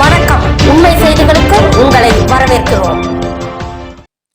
வணக்கம். உண்மை செய்திகளுக்கு உங்களை வரவேற்கிறோம்.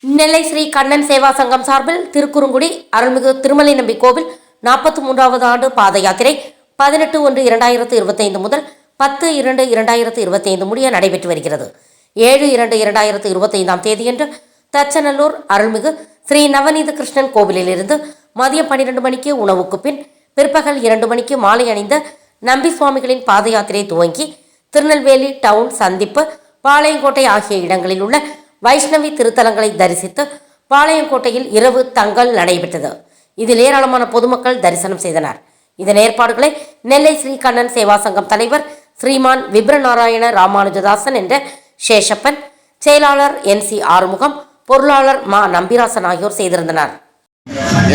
நெல்லை ஸ்ரீ கண்ணன் சேவா சங்கம் சார்பில் திருக்குறுங்குடி அருள்மிகு திருமலை நம்பி கோவில் நாற்பத்தி மூன்றாவது ஆண்டு பாத யாத்திரை பதினெட்டு ஒன்று இரண்டாயிரத்து இருபத்தைந்து முதல் பத்து இரண்டு இரண்டாயிரத்து இருபத்தைந்து முடிய நடைபெற்று வருகிறது. ஏழு இரண்டு இரண்டாயிரத்து இருபத்தைந்தாம் தேதியன்று தச்சநல்லூர் அருள்மிகு ஸ்ரீ நவநீத கிருஷ்ணன் கோவிலிலிருந்து மதியம் பன்னிரண்டு மணிக்கு உணவுக்கு பின் பிற்பகல் இரண்டு மணிக்கு மாலை அணிந்த நம்பி சுவாமிகளின் பாத யாத்திரை துவங்கி திருநெல்வேலி டவுன் சந்திப்பு பாளையங்கோட்டை ஆகிய இடங்களில் உள்ள வைஷ்ணவி திருத்தலங்களை தரிசித்து பாளையங்கோட்டையில் இரவு தங்கல் நடைபெற்றது. இதில் ஏராளமான பொதுமக்கள் தரிசனம் செய்தனர். இதன் ஏற்பாடுகளை நெல்லை ஸ்ரீகண்ணன் சேவா சங்கம் தலைவர் ஸ்ரீமான் விப்ரநாராயண ராமானுஜதாசன் என்ற சேஷப்பன் செயலாளர் என் சி ஆறுமுகம் பொருளாளர் மா நம்பிராசன் ஆகியோர் செய்திருந்தனர்.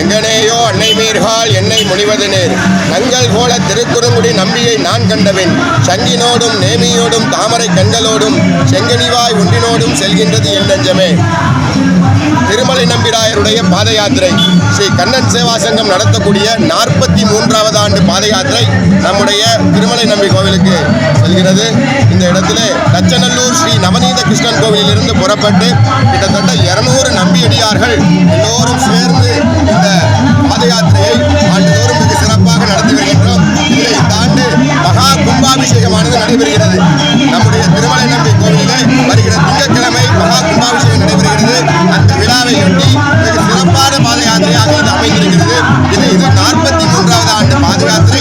எங்கனேயோ அன்னை மீர்கால் என்னை முனிவது நேர். நங்கள் போல திருக்குறுங்குடி நம்பியை நான் கண்டவன். சங்கினோடும் நேமியோடும் தாமரை கண்களோடும் செங்கனிவாய் ஒன்றினோடும் செல்கின்றது என் நெஞ்சமே. திருமலை நம்பிராயருடைய பாத யாத்திரை ஸ்ரீ கண்ணன் சேவா சங்கம் நடத்தக்கூடிய நாற்பத்தி மூன்றாவது ஆண்டு பாத யாத்திரை நம்முடைய திருமலை நம்பி கோவிலுக்கு செல்கிறது. இந்த இடத்திலே தச்சநல்லூர் ஸ்ரீ நவநீத கிருஷ்ணன் கோவிலிலிருந்து புறப்பட்டு கிட்டத்தட்ட இருநூறு நம்பியடியார்கள் எல்லோரும் சேர்ந்து இருக்குது இது இது நாற்பத்தி மூன்றாவது ஆண்டு பாதுகாத்து